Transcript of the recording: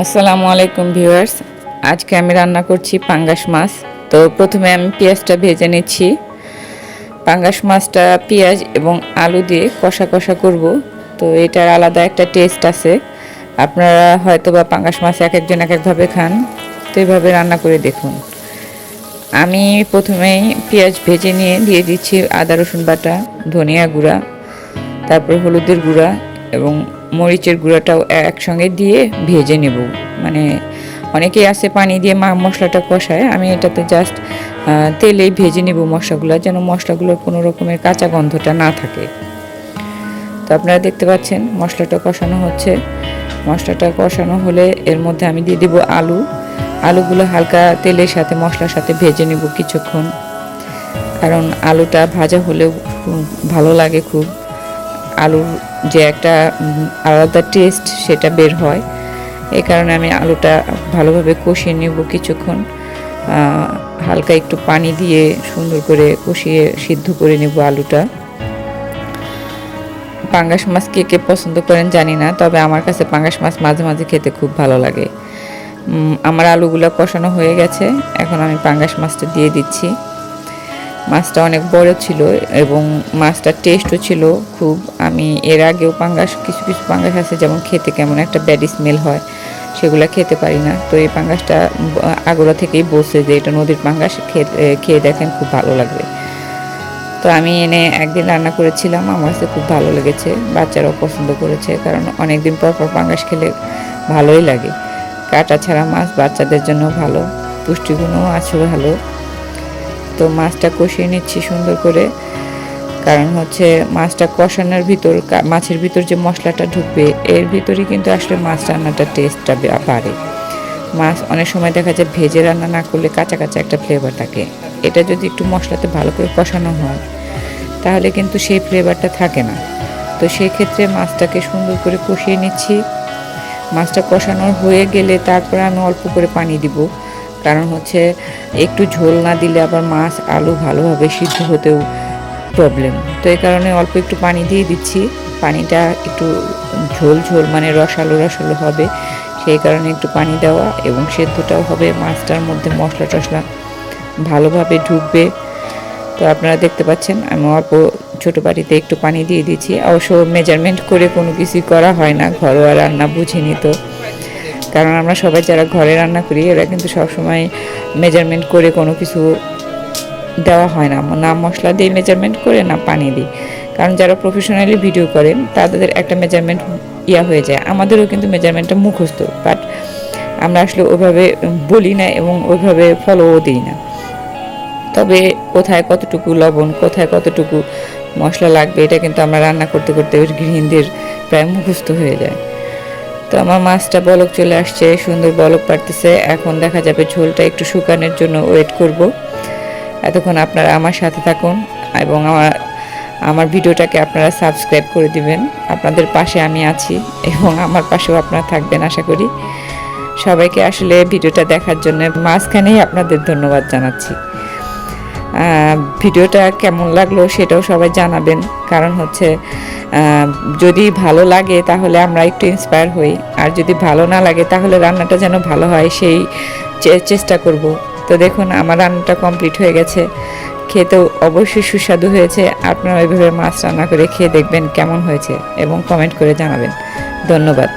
আসসালামু আলাইকুম ভিউয়ার্স। আজকে আমি রান্না করছি পাঙ্গাস মাছ। তো প্রথমে আমি পেঁয়াজটা ভেজে নিচ্ছি। পাঙ্গাস মাছটা পেঁয়াজ এবং আলু দিয়ে কষা কষা করব। তো এটার আলাদা একটা টেস্ট আছে। আপনারা হয়তো বা পাঙ্গাস মাছ এক একজন এক একভাবে খান। তো এভাবে রান্না করে দেখুন। আমি প্রথমেই পেঁয়াজ ভেজে নিয়ে দিয়ে দিচ্ছি আদা রসুন বাটা, ধনিয়া গুঁড়া, তারপর হলুদের গুঁড়া এবং মরিচের গুঁড়াটাও একসঙ্গে দিয়ে ভেজে নেব। মানে অনেকেই আছে পানি দিয়ে মা মশলাটা কষায়। আমি এটাতে জাস্ট তেলেই ভেজে নেব মশলাগুলো যেন মশলাগুলোর কোনো রকমের কাঁচা গন্ধটা না থাকে। তো আপনারা দেখতে পাচ্ছেন মশলাটা কষানো হচ্ছে। মশলাটা কষানো হলে এর মধ্যে আমি দিয়ে দিব আলু। আলুগুলো হালকা তেলের সাথে, মশলার সাথে ভেজে নেব কিছুক্ষণ। কারণ আলুটা ভাজা হলেও ভালো লাগে খুব। আলুর যে একটা আলাদা টেস্ট সেটা বের হয়। এই কারণে আমি আলুটা ভালোভাবে কষিয়ে নেব কিছুক্ষণ। হালকা একটু পানি দিয়ে সুন্দর করে কষিয়ে সিদ্ধ করে নেব আলুটা। পাঙ্গাস মাছ কে কে পছন্দ করেন জানি না, তবে আমার কাছে পাঙ্গাস মাছ মাঝে মাঝে খেতে খুব ভালো লাগে। আমার আলুগুলো কষানো হয়ে গেছে, এখন আমি পাঙ্গাস মাছটা দিয়ে দিচ্ছি। মাছটা অনেক বড় ছিল এবং মাছটার টেস্টও ছিল খুব। আমি এর আগেও পাঙ্গাস, কিছু কিছু পাঙ্গাস আছে যেমন খেতে কেমন একটা ব্যাড স্মেল হয়, সেগুলো খেতে পারি না। তো এই পাঙ্গাসটা আগোড়া থেকেই বসে যে এটা নদীর পাঙ্গাস, খেয়ে দেখেন খুব ভালো লাগবে। তো আমি এনে একদিন রান্না করেছিলাম, আমার কাছে খুব ভালো লেগেছে, বাচ্চারাও পছন্দ করেছে, কারণ অনেক দিন পর পর পাঙ্গাস খেলে ভালোই লাগে। কাটা ছাড়া মাছ বাচ্চাদের জন্য ভালো, পুষ্টিগুণও আছে ভালো। তো মাছটা কষিয়ে নিচ্ছি সুন্দর করে। কারণ হচ্ছে মাছটা কষানোর ভিতর মাছের ভিতর যে মশলাটা ঢুকবে, এর ভিতরেই কিন্তু আসলে মাছ রান্নাটা টেস্টটা বাড়ে। মাছ অনেক সময় দেখা যায় ভেজে রান্না না করলে কাঁচা কাঁচা একটা ফ্লেভার থাকে। এটা যদি একটু মশলাতে ভালো করে কষানো হয়, তাহলে কিন্তু সেই ফ্লেভারটা থাকে না। তো সেই ক্ষেত্রে মাছটাকে সুন্দর করে কষিয়ে নিচ্ছি। মাছটা কষানো হয়ে গেলে তারপরে আমি অল্প করে পানি দিব। কারণ হচ্ছে একটু ঝোল না দিলে আবার মাছ, আলু ভালোভাবে সিদ্ধ হতেও প্রবলেম তো এই কারণে অল্প একটু পানি দিয়ে দিচ্ছি। পানিটা একটু ঝোল ঝোল মানে রসালো রসালো হবে। সেই কারণে একটু পানি দেওয়া এবং সেদ্ধটাও হবে মাছটার মধ্যে মশলা টশলা ভালোভাবে ঢুকবে। তো আপনারা দেখতে পাচ্ছেন, আমি অল্প ছোটো বাড়িতে একটু পানি দিয়ে দিচ্ছি অবশ্য মেজারমেন্ট করে কোনো কিছুই করা হয় না, ঘরোয়া রান্না বুঝিনি তো। কারণ আমরা সবাই যারা ঘরে রান্না করি, এরা কিন্তু সবসময় মেজারমেন্ট করে কোনো কিছু দেওয়া হয় না। না মশলা দিয়ে মেজারমেন্ট করে, না পানি দিই কারণ যারা প্রফেশনালি ভিডিও করেন তাদের একটা মেজারমেন্ট ইয়া হয়ে যায়। আমাদেরও কিন্তু মেজারমেন্টটা মুখস্থ বাট আমরা আসলে ওইভাবে বলি না এবং ওইভাবে ফলোও দিই না। তবে কোথায় কতটুকু লবণ, কোথায় কতটুকু মশলা লাগবে, এটা কিন্তু আমরা রান্না করতে করতে ওই গৃহিণীদের প্রায় মুখস্থ হয়ে যায়। তো আমার মাছটা বলক চলে আসছে, সুন্দর বলক পারতেছে এখন দেখা যাবে ঝোলটা একটু শুকানোর জন্য ওয়েট করব। এতক্ষণ আপনারা আমার সাথে থাকুন এবং আমার আমার ভিডিওটাকে আপনারা সাবস্ক্রাইব করে দিবেন। আপনাদের পাশে আমি আছি এবং আমার পাশেও আপনারা থাকবেন, আশা করি। সবাইকে আসলে ভিডিওটা দেখার জন্য মাঝখানেই আপনাদের ধন্যবাদ জানাচ্ছি। ভিডিওটা কেমন লাগল সেটাও সবাই জানাবেন। কারণ হচ্ছে যদি ভালো লাগে তাহলে আমরা একটু ইন্সপায়ার হই। আর যদি ভালো না লাগে তাহলে রান্নাটা যেন ভালো হয় সেই চেষ্টা করব। তো দেখুন, আমার রান্নাটা কমপ্লিট হয়ে গেছে। খেতেও অবশ্যই সুস্বাদু হয়েছে। আপনারা ওইভাবে মাছ রান্না করে খেয়ে দেখবেন কেমন হয়েছে এবং কমেন্ট করে জানাবেন। ধন্যবাদ।